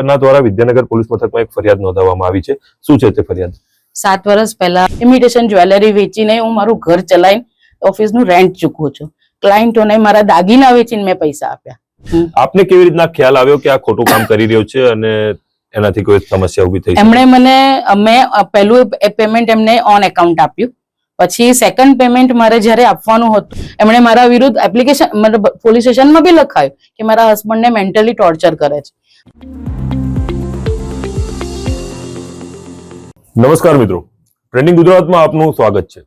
ના દ્વારા વિદ્યાનગર પોલીસ મથકમાં એક ફરિયાદ નોંધાવવામાં આવી છે. શું છે તે ફરિયાદ? સાત વર્ષ પહેલા ઇમિટેશન જ્વેલરી વેચીને હું મારું ઘર ચલાવીને ઓફિસનું રેન્ટ ચૂકવું છું. ક્લાયન્ટોને મારા દાગીના વેચીને મેં પૈસા આપ્યા. આપને કેવી રીતના ખ્યાલ આવ્યો કે આ ખોટું કામ કરી રહ્યો છે અને એનાથી કોઈ સમસ્યા ઊભી થઈ એમણે મને મેં પહેલું પેમેન્ટ એમને ઓન એકાઉન્ટ આપ્યું. પછી સેકન્ડ પેમેન્ટ મારે જ્યારે આપવાનું હતું એમણે મારા વિરુદ્ધ એપ્લિકેશન મતલબ પોલીસ સ્ટેશનમાં બી લખાયું કે મારા હસબન્ડને મેન્ટલી ટોર્ચર કરે છે. નમસ્કાર મિત્રો. ટ્રેન્ડિંગ ગુજરાતમાં આપનું સ્વાગત છે.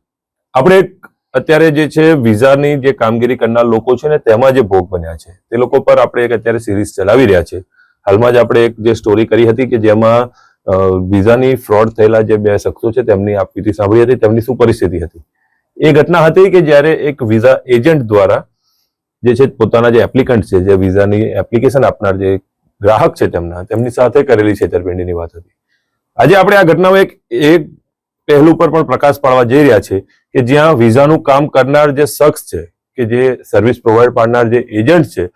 આપણે એક અત્યારે જે છે, વિઝાની જે કામગીરી કરનાર લોકો છે ને, તેમાં જે ભોગ બન્યા છે, તે લોકો પર આપણે એક અત્યારે સિરીઝ ચલાવી રહ્યા છે. હાલમાં જ આપણે એક જે સ્ટોરી કરી હતી કે જેમાં વિઝાની ફ્રોડ થયેલા જે બે શખ્સો છે, તેમની આપવીતી સાંભળી હતી, તેમની શું પરિસ્થિતિ હતી? એ ઘટના હતી કે જ્યારે એક વિઝા એજન્ટ દ્વારા જે છે, પોતાના જે એપ્લિકન્ટ છે, જે વિઝાની એપ્લિકેશન આપનાર જે ગ્રાહક છે તેમના, તેમની સાથે કરેલી છેતરપિંડીની વાત હતી. આજે આપણે આ ઘટનામાં એક એક પહેલું પર પણ પ્રકાશ પાડવા જઈ રહ્યા છે કે જ્યાં વિઝાનું કામ કરનાર જે શખ્સ છે, કે જે સર્વિસ પ્રોવાઈડ પાડનાર જે એજન્ટ છે,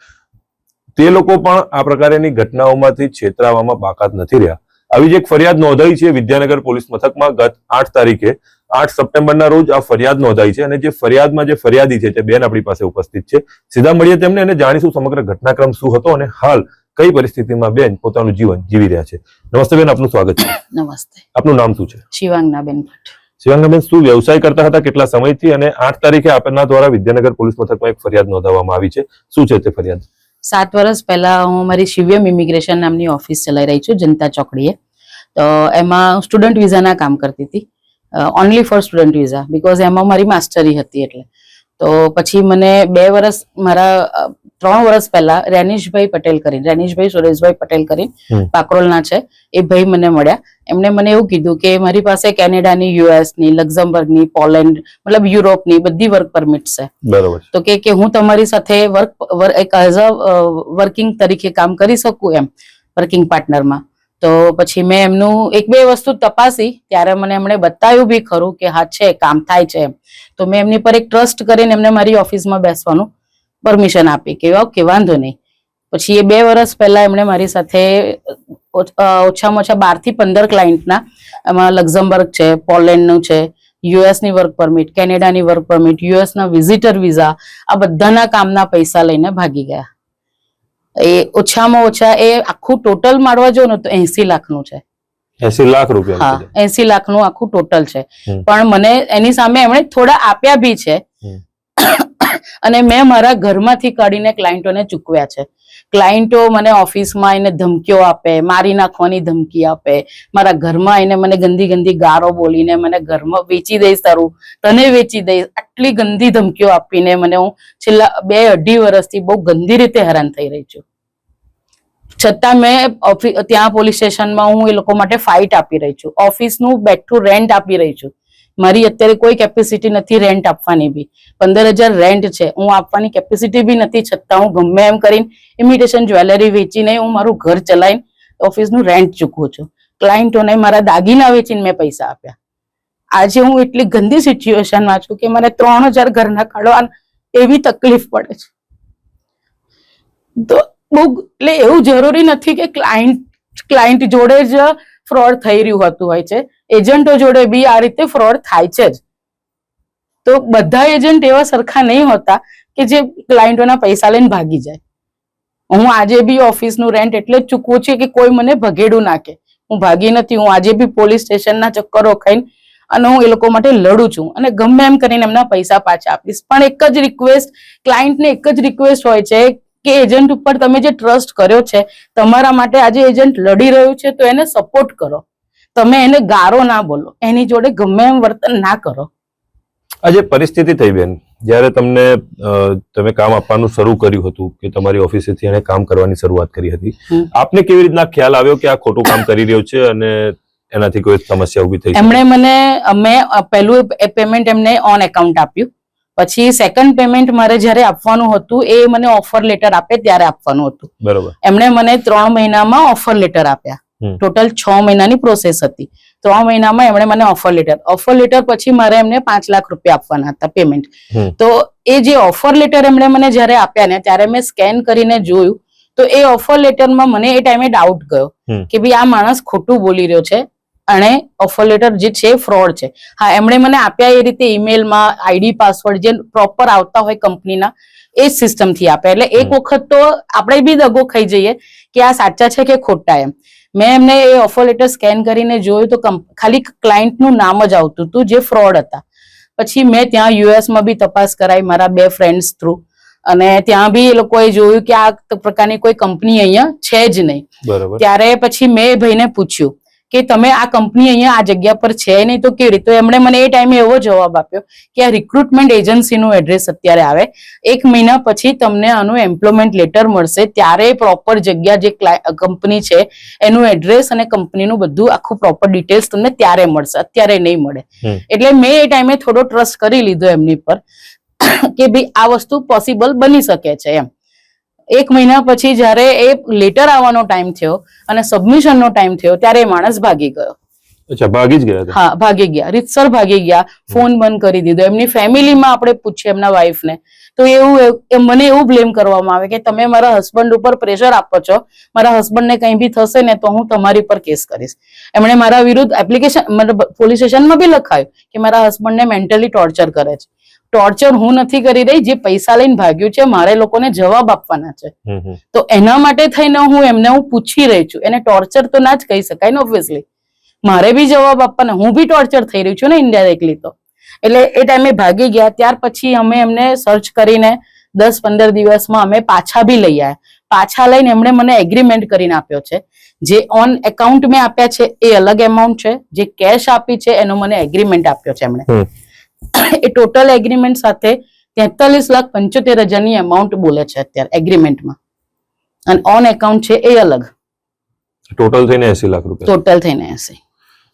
તે લોકો પણ આ પ્રકારની ઘટનાઓમાંથી છેતરાવામાં બાકાત નથી રહ્યા. આવી જ એક ફરિયાદ નોંધાઈ છે વિદ્યાનગર પોલીસ મથકમાં ગત આઠ તારીખે. આઠ સપ્ટેમ્બરના રોજ આ ફરિયાદ નોંધાઈ છે અને જે ફરિયાદમાં જે ફરિયાદી છે તે બેન આપણી પાસે ઉપસ્થિત છે. સીધા મળીએ તેમને અને જાણીશું સમગ્ર ઘટનાક્રમ શું હતો અને હાલ કઈ પરિસ્થિતિમાં બેન પોતાનું જીવન જીવી રહ્યા છે? નમસ્તે બેન આપનું સ્વાગત છે. નમસ્તે. આપનું નામ શું છે? શિવાંગનાબેન ભટ્ટ. શિવાંગબેન શું વ્યવસાય કરતા હતા કેટલા સમયથી? અને આઠ તારીખે આપના દ્વારા વિદ્યાનગર પોલીસ મથકમાં એક ફરિયાદ નોંધાવવામાં આવી છે. શું છે તે ફરિયાદ? સાત વર્ષ પહેલા હું મારી શિવ્યમ ઇમિગ્રેશન નામની ઓફિસ ચલાવી રહી છું જનતા ચોકડીએ. તો એમાં સ્ટુડન્ટ વિઝાના કામ કરતી હતી. Only for student visa because એમાં મારી માસ્ટરી હતી એટલે. તો પછી મને બે વર્ષ મારા ત્રણ વર્ષ પહેલા રેનીશભાઈ પટેલ કરીને રેનીશભાઈ સુરેશભાઈ પટેલ કરીને પાકરોલના છે એ ભાઈ મને મળ્યા. એમણે મને એવું કીધું કે મારી પાસે કેનેડાની યુએસની લક્ઝમબર્ગની પોલેન્ડ મતલબ યુરોપની બધી વર્ક પરમિટ છે. તો કે કે હું તમારી સાથે વર્ક એક એઝ અ વર્કિંગ તરીકે કામ કરી શકું એમ વર્કિંગ પાર્ટનરમાં તો પછી મેં એમનું એક બે વસ્તુ તપાસી, ત્યારે મને એમણે બતાવ્યું બી ખરું કે હા છે, કામ થાય છે એમ. તો મેં એમની પર એક ટ્રસ્ટ કરીને એમને મારી ઓફિસમાં બેસવાનું પરમિશન આપી કે ઓકે વાંધો નહીં. પછી એ બે વર્ષ પહેલા એમણે મારી સાથે ઓછામાં ઓછા બારથી પંદર ક્લાયન્ટના એમાં લક્ઝમબર્ગ છે, પોલેન્ડનું છે, યુએસની વર્ક પરમિટ કેનેડાની વર્ક પરમિટ યુએસના વિઝિટર વિઝા આ બધાના કામના પૈસા લઈને ભાગી ગયા. એ ઓછામાં ઓછા એ આખું ટોટલ મારવા જો ને તો એસી લાખનું છે. એસી લાખ રૂપિયા હા એસી લાખનું આખું ટોટલ છે. પણ મને એની સામે એમણે થોડા આપ્યા બી છે. અને મેં મારા ઘરમાંથી કાઢીને ક્લાયન્ટોને ચૂકવ્યા છે. ક્લાયન્ટો મને ઓફિસમાં એને ધમકીઓ આપે, મારી નાખવાની ધમકી આપે, મારા ઘરમાં એને મને ગંદી ગંદી ગારો બોલીને મને ઘરમાં વેચી દઈશ તારું, તને વેચી દઈશ, આટલી ગંદી ધમકીઓ આપીને મને હું છેલ્લા બે અઢી વર્ષથી બહુ ગંદી રીતે હેરાન થઈ રહી છું. છતાં મેં ત્યાં પોલીસ સ્ટેશનમાં હું એ લોકો માટે ફાઇટ આપી રહી છું. ઓફિસનું બેઠું રેન્ટ આપી રહી છું. મારી અત્યારે કોઈ કેપેસિટી નથી રેન્ટ આપવાની બી. પંદર હજાર રેન્ટ છે, હું આપવાની કેપેસિટી બી નથી છતાં હું ગમે એમ કરીને ઇમિટેશન જ્વેલરી વેચીને હું મારું ઘર ચલાવીને ઓફિસનું રેન્ટ ચૂકવું છું. ક્લાયન્ટોને મારા દાગીના વેચીને મેં પૈસા આપ્યા. આજે હું એટલી ગંદી સિચ્યુએશનમાં છું કે મને ત્રણ હજાર ઘરના કાઢવા એવી તકલીફ પડે છે. તો બહુ એટલે એવું જરૂરી નથી કે ક્લાયન્ટ ક્લાયન્ટ જોડે જ ફ્રોડ થઈ રહ્યું હતું હોય છે. એજન્ટો જોડે બી આ રીતે ફ્રોડ થાય છે જ. તો બધા એજન્ટ એવા સરખા નહીં હોતા કે જે ક્લાયન્ટોના પૈસા લઈને ભાગી જાય. હું આજે બી ઓફિસનું રેન્ટ એટલે જ ચૂકવું છું કે કોઈ મને ભગેડું નાખે હું ભાગી નથી, હું આજે બી પોલીસ સ્ટેશનના ચક્કરો ખાઈને અને હું એ લોકો માટે લડું છું. અને ગમે એમ કરીને એમના પૈસા પાછા આપીશ. પણ એક જ રિક્વેસ્ટ ક્લાયન્ટને એક જ રિક્વેસ્ટ હોય છે કે એજન્ટ ઉપર તમે જે ટ્રસ્ટ કર્યો છે, તમારા માટે આજે એજન્ટ લડી રહ્યું છે, તો એને સપોર્ટ કરો. તમે એને ગારો ના બોલો એની જોડે ગમે એમ વર્તન ના કરો. આજે પરિસ્થિતિ થઈ બેન જ્યારે તમને તમે કામ આપવાનું શરૂ કર્યું હતું કે તમારી ઓફિસેથી એને કામ કરવાની શરૂઆત કરી હતી આપને કેવી રીતના ખ્યાલ આવ્યો કે આ ખોટું કામ કરી રહ્યો છે અને એનાથી કોઈ સમસ્યા ઊભી થઈ એમણે મને મેં પહેલું પેમેન્ટ એમને ઓન એકાઉન્ટ આપ્યું. પછી સેકન્ડ પેમેન્ટ મારે જ્યારે આપવાનું હતું એ મને ઓફર લેટર આપે ત્યારે આપવાનું હતું. બરોબર. એમણે મને ત્રણ મહિનામાં ઓફર લેટર આપ્યા. ટોટલ છ મહિનાની પ્રોસેસ હતી. ત્રણ મહિનામાં એમણે મને ઓફર લેટર ઓફર લેટર પછી મારે એમને પાંચ લાખ રૂપિયા આપવાના હતા પેમેન્ટ તો એ જે ઓફર લેટર એમણે મને જ્યારે આપ્યા ને ત્યારે મેં સ્કેન કરીને જોયું તો એ ઓફર લેટરમાં મને એ ટાઈમે ડાઉટ ગયો કે ભાઈ આ માણસ ખોટું બોલી રહ્યો છે અને ઓફર લેટર જે છે ફ્રોડ છે. હા એમણે મને આપ્યા એ રીતે ઈમેલમાં આઈડી પાસવર્ડ જે પ્રોપર આવતા હોય કંપનીના એ જ સિસ્ટમથી આપ્યા. એટલે એક વખત તો આપણે બી દગો ખાઈ જઈએ કે આ સાચા છે કે ખોટા એમ. મેં એમને એ ઓફર લેટર સ્કેન કરીને જોયું તો કંપ- ખાલી ક્લાયન્ટનું નામ જ આવતું હતું જે ફ્રોડ હતા. પછી મેં ત્યાં યુએસમાં બી તપાસ કરાવી મારા બે ફ્રેન્ડ્સ થ્રુ અને ત્યાં બી એ લોકોએ જોયું કે આ પ્રકારની કોઈ કંપની અહીંયા છે જ નહીં. ત્યારે પછી મેં એ ભાઈને પૂછ્યું કે તમે આ કંપની અહીંયા આ જગ્યા પર છે નહીં તો કેવી રીતે? એમણે મને એ ટાઈમે એવો જવાબ આપ્યો કે આ રિક્રુટમેન્ટ એજન્સીનું એડ્રેસ અત્યારે આવે. એક મહિના પછી તમને આનું એમ્પ્લોયમેન્ટ લેટર મળશે. ત્યારે પ્રોપર જગ્યા જે કંપની છે એનું એડ્રેસ અને કંપનીનું બધું આખું પ્રોપર ડિટેલ્સ તમને ત્યારે મળશે. અત્યારે નહીં મળે. એટલે મેં એ ટાઈમે થોડો ટ્રસ્ટ કરી લીધો એમની પર કે ભાઈ આ વસ્તુ પોસિબલ બની શકે છે એમ. એક મહિના પછી જ્યારે એ લેટર આવવાનો ટાઈમ થયો અને સબમિશનનો ટાઈમ થયો ત્યારે એ માણસ ભાગી ગયો. અચ્છા ભાગી જ ગયા હા ભાગી ગયા. રીતસર ભાગી ગયા. ફોન બંધ કરી દીધો. એમની ફેમિલીમાં આપણે પૂછીએ એમના વાઈફને તો એવું એ મને એવું બ્લેમ કરવામાં આવે કે તમે મારા હસબન્ડ ઉપર પ્રેશર આપો છો. મારા હસબન્ડને કંઈ બી થશે ને તો હું તમારી પર કેસ કરીશ. એમણે મારા વિરુદ્ધ એપ્લિકેશન મતલબ પોલીસ સ્ટેશનમાં બી લખાયું કે મારા હસબન્ડને મેન્ટલી ટોર્ચર કરે છે. ટોર્ચર હું નથી કરી રહી જે પૈસા લઈને ભાગ્યું છે મારે લોકોને જવાબ આપવાના છે. તો એના માટે થઈને હું એમને હું પૂછી રહી છું. એને ટોર્ચર તો ના જ કહી શકાય ને ઓબ્વિયસલી મારે બી જવાબ આપવાના હું બી ટોર્ચર થઈ રહી છું ને ઇન્ડાયરેક્ટલી તો. એટલે એ ટાઈમે ભાગી ગયા ત્યાર પછી અમે એમને સર્ચ કરીને દસ પંદર દિવસમાં અમે પાછા બી લઈ આવ્યા પાછા લઈને એમણે મને એગ્રીમેન્ટ કરીને આપ્યો છે. જે ઓન એકાઉન્ટ મેં આપ્યા છે એ અલગ એમાઉન્ટ છે. જે કેશ આપી છે એનો મને એગ્રીમેન્ટ આપ્યો છે એમણે. એ ટોટલ એગ્રીમેન્ટ સાથે તેતાલીસ લાખ પંચોતેર હજારની અમાઉન્ટ બોલે છે અત્યારે એગ્રીમેન્ટમાં અને ઓન એકાઉન્ટ છે એ અલગ. ટોટલ થઈને એસી લાખ રૂપિયા. ટોટલ થઈને એસી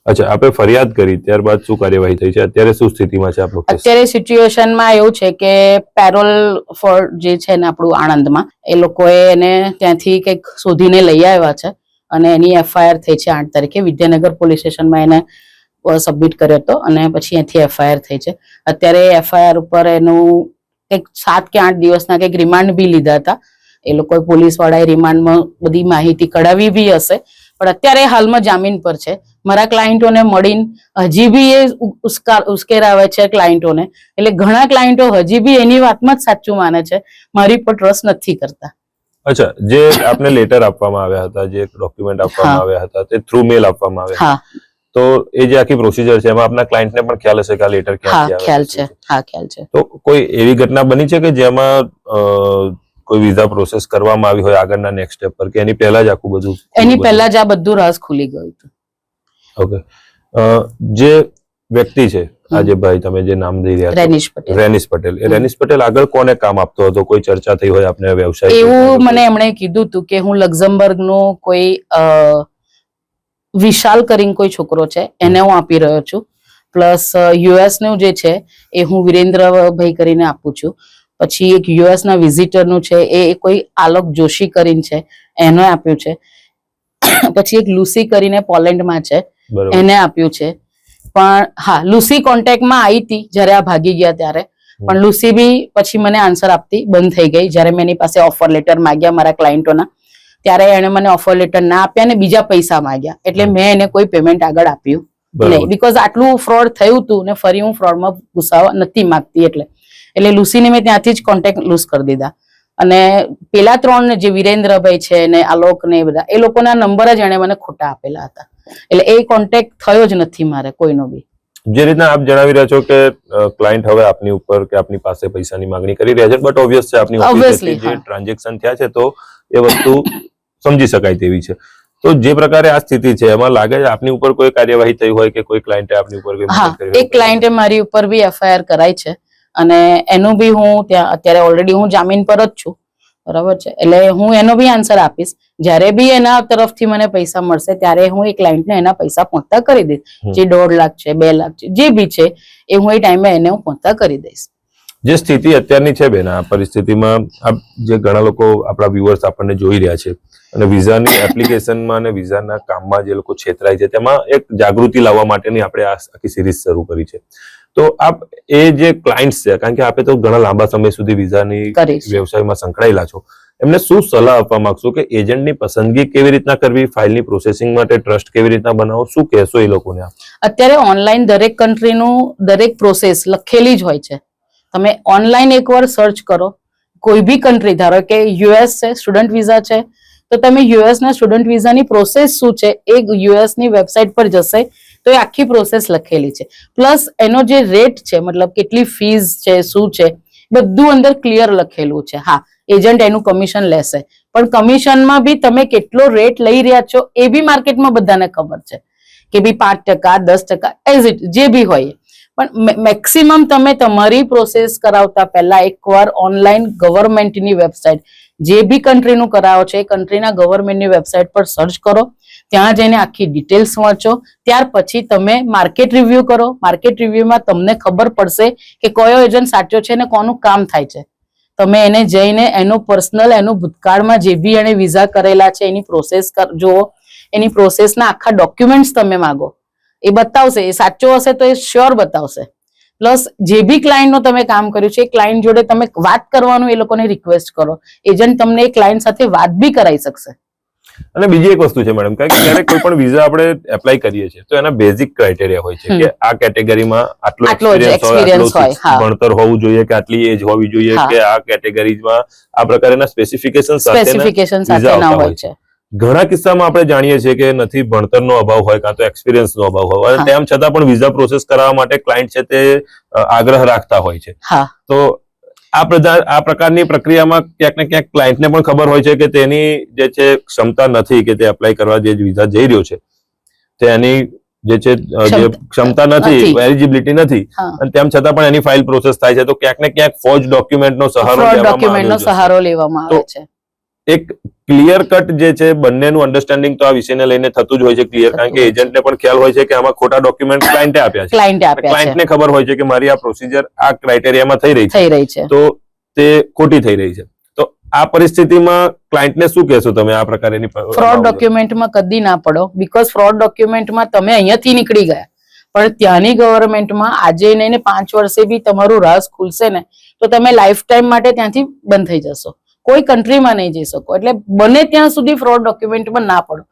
અચ્છા આપણે ફરિયાદ કરી ત્યારબાદ શું કાર્યવાહી થઈ છે? અત્યારે શું સ્થિતિમાં છે આપણો અત્યારે સિચ્યુએશનમાં એવું છે કે પેરોલ ફોર જે છે ને આપણું આણંદમાં એ લોકોએ એને ત્યાંથી કંઈક શોધીને લઈ આવ્યા છે. અને એની એફઆઈઆર થઈ છે આઠ તારીખે. વિદ્યાનગર પોલીસ સ્ટેશનમાં એને સબમિટ કર્યો હતો અને પછી અહીંથી એફઆઈઆર થઈ છે. અત્યારે એફઆઈઆર ઉપર એનું કંઈક સાત કે આઠ દિવસના કંઈક રિમાન્ડ બી લીધા હતા. એ લોકોએ પોલીસ વાળાએ રિમાન્ડમાં બધી માહિતી કઢાવી બી હશે. પણ અત્યારે હાલમાં જામીન પર છે. મારા ક્લાયન્ટોને મળીને હજી બી એ ઉશ્કાર ઉશ્કેરાવે છે ક્લાયન્ટોને એટલે ઘણા ક્લાયન્ટો હજી બી એની વાતમાં જ સાચું માને છે. મારી પર ટ્રસ્ટ નથી કરતા. અચ્છા જે આપને લેટર આપવામાં આવ્યા હતા જે ડોક્યુમેન્ટ આપવામાં આવ્યા હતા તે થ્રુ મેલ આપવામાં આવ્યા હા. તો એ જે આખી પ્રોસિજર છે એમાં આપના ક્લાયન્ટને પણ ખ્યાલ હશે કે આ લેટર ક્યાંથી ખ્યાલ છે હા ખ્યાલ છે. તો કોઈ એવી ઘટના બની છે કે જેમાં કોઈ વિઝા પ્રોસેસ કરવામાં આવી હોય આગળના નેક્સ્ટ સ્ટેપ પર કે એની પહેલા જ આખું બધું એની પહેલા જ આ બધું રસ ખુલી ગયું હતું. ઓકે જે વ્યક્તિ છે આજે ભાઈ તમે જે નામ દઈ રહ્યા રેનિશ પટેલ. રેનિશ પટેલ. એ રેનિશ પટેલ આગળ કોને કામ આપતો હતો? કોઈ ચર્ચા થઈ હોય આપને વ્યવસાય એવું મને એમણે કીધું હતું કે હું લક્ઝમબર્ગ નો કોઈ અ, વિશાલ કરીને કોઈ છોકરો છે એને હું આપી રહ્યો છું. પ્લસ યુએસનું જે છે એ હું વિરેન્દ્રભાઈ કરીને આપું છું. પછી એક યુએસ ના વિઝિટરનું છે એ કોઈ આલોક જોશી કરીને છે એને આપ્યું છે. પછી એક લુસી કરીને પોલેન્ડમાં છે એને આપ્યું છે. પણ હા લુસી કોન્ટેક્ટમાં આવી હતી જ્યારે આ ભાગી ગયા ત્યારે. પણ લુસી બી પછી મને આન્સર આપતી બંધ થઈ ગઈ જ્યારે મેં એની પાસે ઓફર લેટર માંગ્યા મારા ક્લાયન્ટોના. ત્યારે એણે મને ઓફર લેટર ના આપ્યા અને બીજા પૈસા માંગ્યા. એટલે મેં એને કોઈ પેમેન્ટ આગળ આપ્યું નહીં. બીકોઝ આટલું ફ્રોડ થયું હતું ને ફરી હું ફ્રોડમાં ઘુસાવા નથી માંગતી એટલે. એટલે લુસીને મેં ત્યાંથી જ કોન્ટેક્ટ લૂઝ કરી દીધા. અને પેલા ત્રણ જે વિરેન્દ્રભાઈ છે ને આલોક ને બધા એ લોકોના નંબર જ એણે મને ખોટા આપેલા હતા. એટલે એ કોન્ટેક્ટ થયો જ નથી મારે કોઈનો બી. જે રીતના આપ જણાવી રહ્યા છો કે ક્લાયન્ટ હવે આપની ઉપર કે આપની પાસે પૈસાની માંગણી કરી રહ્યા છે બટ ઓબ્વિયસ છે આપની ઓફિસેથી જે ટ્રાન્ઝેક્શન થયા છે તો એ વસ્તુ સમજી શકાય તેવી છે. તો જે પ્રકારે આ સ્થિતિ છે એમાં લાગે છે આપની ઉપર કોઈ કાર્યવાહી થઈ હોય કે કોઈ ક્લાયન્ટે આપની ઉપર કોઈ? એક ક્લાયન્ટે મારી ઉપર બી એફઆઈઆર કરાઈ છે અને એનું બી હું ત્યાં અત્યારે ઓલરેડી હું જામીન પર જ છું. બરાબર છે? એટલે હું એનો બી આન્સર આપીશ. જ્યારે બી એના તરફથી મને પૈસા મળશે ત્યારે હું એ ક્લાયન્ટને એના પૈસા પહોંચતા કરી દઈશ. જે દોઢ લાખ છે બે લાખ છે જે બી છે એ હું એ ટાઈમે એને હું પહોંચતા કરી દઈશ. જે સ્થિતિ અત્યારની છે બેન આ પરિસ્થિતિમાં જે ઘણા લોકો આપણા વ્યુઅર્સ આપણને જોઈ રહ્યા છે અને વિઝાની એપ્લિકેશનમાં અને વિઝાના કામમાં જે લોકો છેતરાય છે તેમાં એક જાગૃતિ લાવવા માટેની આપણે આ આખી સિરીઝ શરૂ કરી છે. તો આપ એ જે ક્લાયન્ટ્સ છે કારણ કે આપે તો ઘણા લાંબા સમય સુધી વિઝાની વ્યવસાયમાં સંકળાયેલા છો એમને શું સલાહ આપવા માંગશો કે એજન્ટની પસંદગી કેવી રીતના કરવી ફાઇલની પ્રોસેસિંગ માટે ટ્રસ્ટ કેવી રીતના બનાવો શું કહેશો એ લોકોને અત્યારે ઓનલાઈન દરેક કન્ટ્રીનું દરેક પ્રોસેસ લખેલી જ હોય છે. તમે ઓનલાઈન એકવાર સર્ચ કરો કોઈ બી કન્ટ્રી ધારો કે યુએસ છે સ્ટુડન્ટ વિઝા છે તો તમે યુએસ ના સ્ટુડન્ટ વિઝાની પ્રોસેસ શું છે? એ યુએસની વેબસાઇટ પર જશે, તો એ આખી પ્રોસેસ લખેલી છે. પ્લસ એનો જે રેટ છે, મતલબ કેટલી ફીઝ છે, શું છે, બધું અંદર ક્લિયર લખેલું છે. હા એજન્ટ એનું કમિશન લેશે. પણ કમિશનમાં બી તમે કેટલો રેટ લઈ રહ્યા છો, એ બી માર્કેટમાં બધાને ખબર છે. કે ભાઈ પાંચ ટકા, દસ ટકા એઝ ઇટ જે બી હોય. પણ મેક્સિમમ તમે તમારી પ્રોસેસ કરાવતા પહેલા એકવાર ઓનલાઈન ગવર્મેન્ટની વેબસાઇટ જે બી કન્ટ્રીનું કરાવો છે, એ કન્ટ્રીના ગવર્મેન્ટની વેબસાઇટ પર સર્ચ કરો, ત્યાં જઈને આખી ડિટેલ્સ વાંચો, ત્યાર પછી તમે માર્કેટ રિવ્યુ કરો. માર્કેટ રિવ્યુમાં તમને ખબર પડશે કે કયો એજન્ટ સાચો છે ને કોનું કામ થાય છે. તમે એને જઈને એનું પર્સનલ એનું ભૂતકાળમાં જે બી એને વિઝા કરેલા છે, એની પ્રોસેસ જુઓ. એની પ્રોસેસના આખા ડોક્યુમેન્ટ્સ તમે માગો. એ બતાવશે, એ સાચો હશે તો એ શ્યોર બતાવશે. પ્લસ જે બી ક્લાયન્ટનો તમે કામ કર્યું છે એ ક્લાયન્ટ જોડે તમે વાત કરવાનું એ લોકોને રિક્વેસ્ટ કરો. એજન્ટ તમને એ ક્લાયન્ટ સાથે વાત બી કરાવી શકશે. અને બીજી એક વસ્તુ છે મેડમ કારણ કે ક્યારેક કોઈ પણ વિઝા આપણે એપ્લાય કરીએ છીએ તો એના બેઝિક ક્રાઇટેરિયા હોય છે કે આ કેટેગરીમાં આટલો એક્સપિરિયન્સ હોય આટલું. ભણતર હોવું જોઈએ કે આટલી એજ હોવી જોઈએ કે આ કેટેગરીમાં આ પ્રકારના સ્પેસિફિકેશન સાથે સ્પેસિફિકેશન આવતા હોય છે. ઘણા કિસ્સામાં આપણે જાણીએ છીએ કે નથી ભણતરનો અભાવ હોય કાં તો એક્સપિરિયન્સનો અભાવ હોય. અને તેમ છતાં પણ વિઝા પ્રોસેસ કરાવવા માટે ક્લાયન્ટ છે તે આગ્રહ રાખતા હોય છે. તો આ પ્રધાન આ પ્રકારની પ્રક્રિયામાં ક્યાંક ને ક્યાંક ક્લાયન્ટને પણ ખબર હોય છે કે તેની જે છે ક્ષમતા નથી કે તે એપ્લાય કરવા જે વિઝા જઈ રહ્યો છે. તેની જે છે જે ક્ષમતા- નથી. એલિજિબિલિટી નથી. અને તેમ છતાં પણ એની ફાઇલ પ્રોસેસ થાય છે. તો ક્યાંક ને ક્યાંક ફોજ ડોક્યુમેન્ટનો સહારો ડોક્યુમેન્ટનો સહારો લેવામાં આવે છે. એક ક્લિયર કટ જે છે બંનેનું અન્ડરસ્ટેન્ડિંગ તો આ વિષયને લઈને થતું જ હોય છે ક્લિયર કારણ કે. એજન્ટને પણ ખ્યાલ હોય છે કે આમાં ખોટા ડોક્યુમેન્ટ ક્લાયન્ટે આપ્યા છે. ક્લાયન્ટે આપ્યા છે. ક્લાયન્ટને ખબર હોય છે કે મારી આ પ્રોસિજર આ ક્રાઇટેરિયામાં થઈ રહી છે. થઈ રહી છે. તો તે ખોટી થઈ રહી છે. તો આ પરિસ્થિતિમાં ક્લાયન્ટને શું કહેશો તમે આ પ્રકારેની ફ્રોડ ડોક્યુમેન્ટમાં કદી ના પડો બીકોઝ ફ્રોડ ડોક્યુમેન્ટમાં તમે અહીંયાથી નીકળી ગયા. પણ ત્યાંની ગવર્મેન્ટમાં આજે નહીં ને પાંચ વર્ષે બી તમારું રાસ ખુલશે ને તો તમે લાઈફ ટાઈમ માટે ત્યાંથી બંધ થઈ જશો. કોઈ કન્ટ્રીમાં નહીં જઈ શકો. એટલે બને ત્યાં સુધી ફ્રોડ ડોક્યુમેન્ટમાં ના પડો.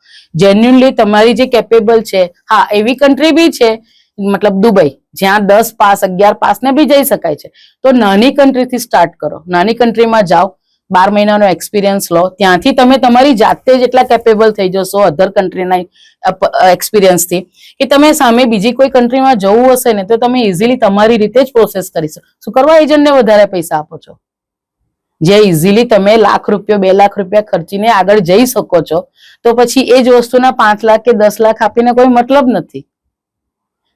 જેન્યુનલી તમારી જે કેપેબલ છે, હા, એવી કન્ટ્રી બી છે, મતલબ દુબઈ, જ્યાં દસ પાસ, અગિયાર પાસ ને બી જઈ શકાય છે. તો નાની કન્ટ્રીથી સ્ટાર્ટ કરો. નાની કન્ટ્રીમાં જાઓ, બાર મહિનાનો એક્સપિરિયન્સ લો. ત્યાંથી તમે તમારી જાતે જ એટલા કેપેબલ થઈ જશો અધર કન્ટ્રીના એક્સપિરિયન્સથી કે તમે સામે બીજી કોઈ કન્ટ્રીમાં જવું હશે ને, તો તમે ઇઝીલી તમારી રીતે જ પ્રોસેસ કરી શકો. શું કરવા એજન્ટને વધારે પૈસા આપો છો? જે ઇઝીલી તમે લાખ રૂપિયા, બે લાખ રૂપિયા ખર્ચીને આગળ જઈ શકો છો, તો પછી એ જ વસ્તુના પાંચ લાખ કે દસ લાખ આપીને કોઈ મતલબ નથી.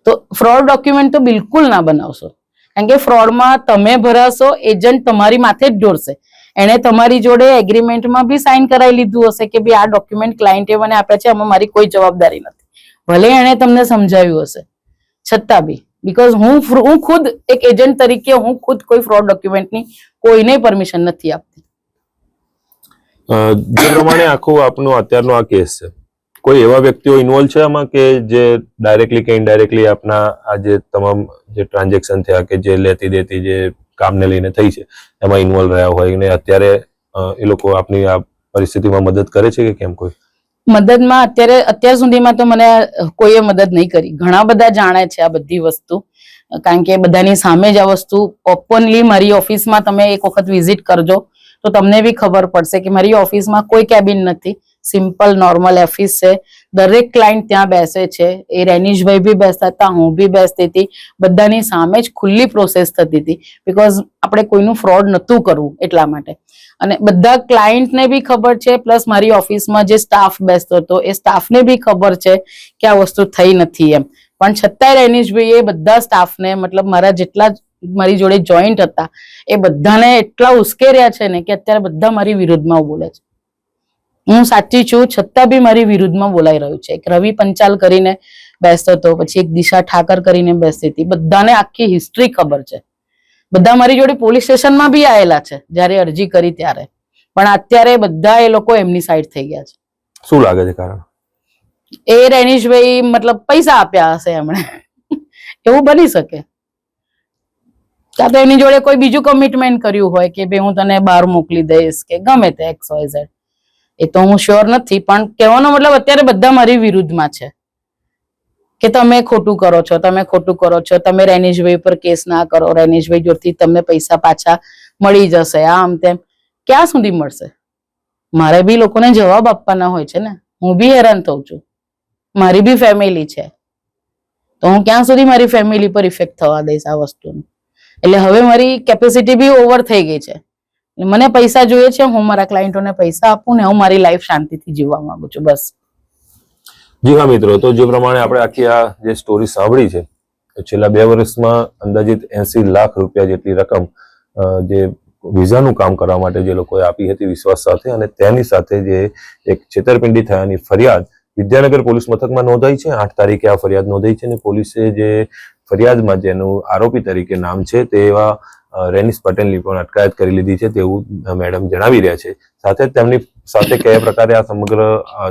તો ફ્રોડ ડોક્યુમેન્ટ તો બિલકુલ ના બનાવશો. કારણ કે ફ્રોડમાં તમે ભરાશો એજન્ટ તમારી માથે જ દોરશે એણે તમારી જોડે એગ્રીમેન્ટમાં બી સાઇન કરાવી લીધું હશે કે ભાઈ આ ડોક્યુમેન્ટ ક્લાયન્ટે મને આપ્યા છે, આમાં મારી કોઈ જવાબદારી નથી. ભલે એણે તમને સમજાવ્યું હશે. છતાં બી બીકોઝ હું હું ખુદ એક એજન્ટ તરીકે હું ખુદ કોઈ ફ્રોડ ડોક્યુમેન્ટની કોઈને પરમિશન નથી આપતી. જે પ્રમાણે આખું આપનો અત્યારનો આ કેસ છે, કોઈ એવા વ્યક્તિઓ ઇન્વોલ્વ છે આમાં કે જે ડાયરેક્ટલી કે ઇનડાયરેક્ટલી આપના આ જે તમામ જે ટ્રાન્ઝેક્શન થયા કે જે લેતી દેતી જે કામને લઈને થઈ છે, એમાં ઇન્વોલ્વ રહ્યા હોય ને અત્યારે એ લોકો આપની આ પરિસ્થિતિમાં મદદ કરે છે કે કેમ કોઈ? મદદમાં અત્યારે, અત્યાર સુધીમાં તો મને કોઈએ મદદ નહીં કરી. ઘણા બધા જાણે છે આ બધી વસ્તુ. કારણ કે બધાની સામે જ આ વસ્તુ ઓપનલી મારી ઓફિસમાં તમે એક વખત વિઝિટ કરજો, તો તમને બી ખબર પડશે કે મારી ઓફિસમાં કોઈ કેબિન નથી. સિમ્પલ, નોર્મલ ઓફિસ છે. દરેક ક્લાયન્ટ ત્યાં બેસે છે. એ રેનીશભાઈ બી બેસતા હતા, હું બી બેસતી હતી. બધાની સામે જ ખુલ્લી પ્રોસેસ થતી હતી. બીકોઝ આપણે કોઈનું ફ્રોડ નહોતું કરવું એટલા માટે. અને બધા ક્લાયન્ટને બી ખબર છે પ્લસ મારી ઓફિસમાં જે સ્ટાફ બેસતો હતો, એ સ્ટાફને બી ખબર છે કે આ વસ્તુ થઈ નથી એમ. પણ છતાંય રેનીશભાઈ એ બધા સ્ટાફને મતલબ મારા જેટલા મારી જોડે જોઈન્ટ હતા, એ બધાને એટલા ઉશ્કેર્યા છે ને કે અત્યારે બધા મારી વિરુદ્ધમાં બોલે છે. હું સાચી છું છતાં બી મારી વિરુદ્ધમાં બોલાઈ રહ્યું છે. એક રવિ પંચાલ કરીને બેસતો હતો પછી એક દિશા ઠાકર કરીને બેસતી હતી. બધાને આખી હિસ્ટ્રી ખબર છે. બધા મારી જોડે પોલીસ સ્ટેશનમાં બી આવેલા છે જ્યારે અરજી કરી ત્યારે. પણ અત્યારે બધા એ લોકો એમની સાઈડ થઈ ગયા છે. શું લાગે છે કારણ? એ રેનીશભાઈ મતલબ પૈસા આપ્યા હશે એમણે. એવું બની શકે. કાં તો એની જોડે કોઈ બીજું કમિટમેન્ટ કર્યું હોય કે ભાઈ હું તને બહાર મોકલી દઈશ કે ગમે તે એક્સ વાય ઝેડ એ તો હું શ્યોર નથી, પણ કહેવાનો મતલબ અત્યારે બધા મારી વિરુદ્ધમાં છે. કે તમે ખોટું કરો છો, તમે ખોટું કરો છો, તમે રેનીશભાઈ પર કેસ ના કરો રેનીશભાઈ જોડથી તમને પૈસા પાછા મળી જશે, આમ તેમ. ક્યાં સુધી મળશે? મારે બી લોકોને જવાબ આપવાના હોય છે ને. હું બી હેરાન થઉં છું. મારી બી ફેમિલી છે. તો હું ક્યાં સુધી મારી ફેમિલી પર ઇફેક્ટ થવા દઈશ આ વસ્તુનું? એટલે હવે મારી કેપેસિટી બી ઓવર થઈ ગઈ છે. મને પૈસા જોઈએ છે હું મારા ક્લાયન્ટોને પૈસા આપું ને હું મારી લાઈફ શાંતિથી જીવવા માંગુ છું બસ. જી હા મિત્રો તો જે પ્રમાણે આપણે આખી આ જે સ્ટોરી સાંભળી છે છેલ્લા બે વર્ષમાં અંદાજિત એસી લાખ રૂપિયા જેટલી રકમ જે વિઝાનું કામ કરવા માટે જે લોકોએ આપી હતી વિશ્વાસ સાથે અને તેની સાથે જે એક છેતરપિંડી થયાની ફરિયાદ વિદ્યાનગર પોલીસ મથકમાં નોંધાઈ છે. આઠ તારીખે આ ફરિયાદ નોંધાઈ છે અને પોલીસે જે ફરિયાદમાં જેનું આરોપી તરીકે નામ છે તે એવા અ, રેનિસ પટેલની પણ અટકાયત કરી લીધી છે તેવું મેડમ જણાવી રહ્યા છે. સાથે તેમની સાથે કયા પ્રકારે આ સમગ્ર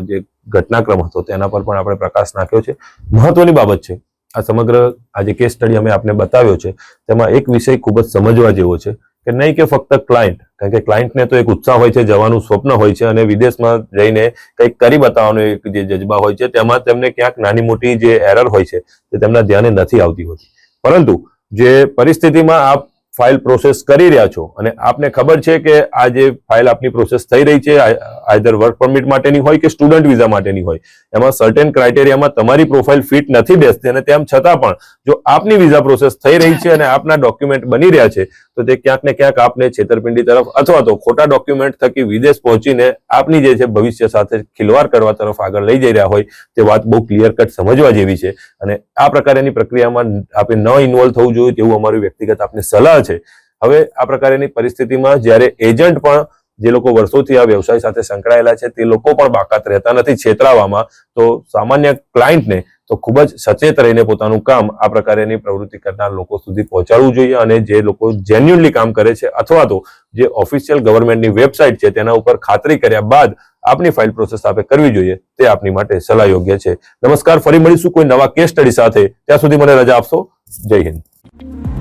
જે ઘટનાક્રમ હતો તેના પર પણ આપણે પ્રકાશ નાખ્યો છે. મહત્વની બાબત છે, આ સમગ્ર, આ જે કેસ સ્ટડી અમે આપને બતાવ્યો છે, તેમાં એક વિષય ખૂબ જ સમજવા જેવો છે કે નહીં કે ફક્ત ક્લાયન્ટ કારણ કે ક્લાયન્ટને તો એક ઉત્સાહ હોય છે, જવાનું સ્વપ્ન હોય છે અને વિદેશમાં જઈને કંઈક કરી બતાવવાનો એક જે જજ્બા હોય છે, તેમાં તેમને ક્યાંક નાની મોટી જે એરર હોય છે તે તેમના ધ્યાને નથી આવતી હોતી. પરંતુ જે પરિસ્થિતિમાં આપ ફાઇલ પ્રોસેસ કરી રહ્યા છો? અને આપને ખબર છે કે આ જે ફાઇલ આપની પ્રોસેસ થઈ રહી છે આઈધર વર્ક પરમિટ માટેની હોય કે સ્ટુડન્ટ વિઝા માટેની હોય, એમાં સર્ટેન ક્રાઇટેરિયામાં તમારી પ્રોફાઇલ ફિટ નથી બેસતી અને તેમ છતાં પણ જો આપની વિઝા પ્રોસેસ થઈ રહી છે અને આપના ડોક્યુમેન્ટ બની રહ્યા છે તો તે ક્યાંક ને ક્યાંક આપને છેતરપિંડી તરફ અથવા તો ખોટા ડોક્યુમેન્ટ થકી વિદેશ પહોંચીને આપની જે છે ભવિષ્ય સાથે ખિલવાડ કરવા તરફ આગળ લઈ જઈ રહ્યા હોય, તે વાત બહુ ક્લિયર કટ સમજવા જેવી છે. અને આ પ્રકારની પ્રક્રિયામાં આપણે ન ઇન્વોલ્વ થવું જોઈએ તેવું અમારું વ્યક્તિગત આપને સલાહ છે. હવે આ પ્રકારની પરિસ્થિતિમાં જ્યારે એજન્ટ પણ જે લોકો વર્ષોથી આ વ્યવસાય સાથે સંકળાયેલા છે, તે લોકો પણ બાકાત રહેતા નથી, છેતરાવામાં. તો સામાન્ય ક્લાયન્ટને તો ખૂબ જ સચેત રહીને પોતાનું કામ આ પ્રકારેની પ્રવૃત્તિ કરનાર લોકો સુધી પહોંચાડવું જોઈએ અને જે લોકો જેન્યુનલી કામ કરે છે અથવા તો જે ઓફિશિયલ ગવર્મેન્ટની વેબસાઇટ છે તેના ઉપર ખાતરી કર્યા બાદ આપની ફાઇલ પ્રોસેસ આપે કરવી જોઈએ, તે આપની માટે સલાહ યોગ્ય છે. નમસ્કાર, ફરી મળીશું કોઈ નવા કેસ સ્ટડી સાથે. ત્યાં સુધી મને રજા આપશો. જય હિન્દ.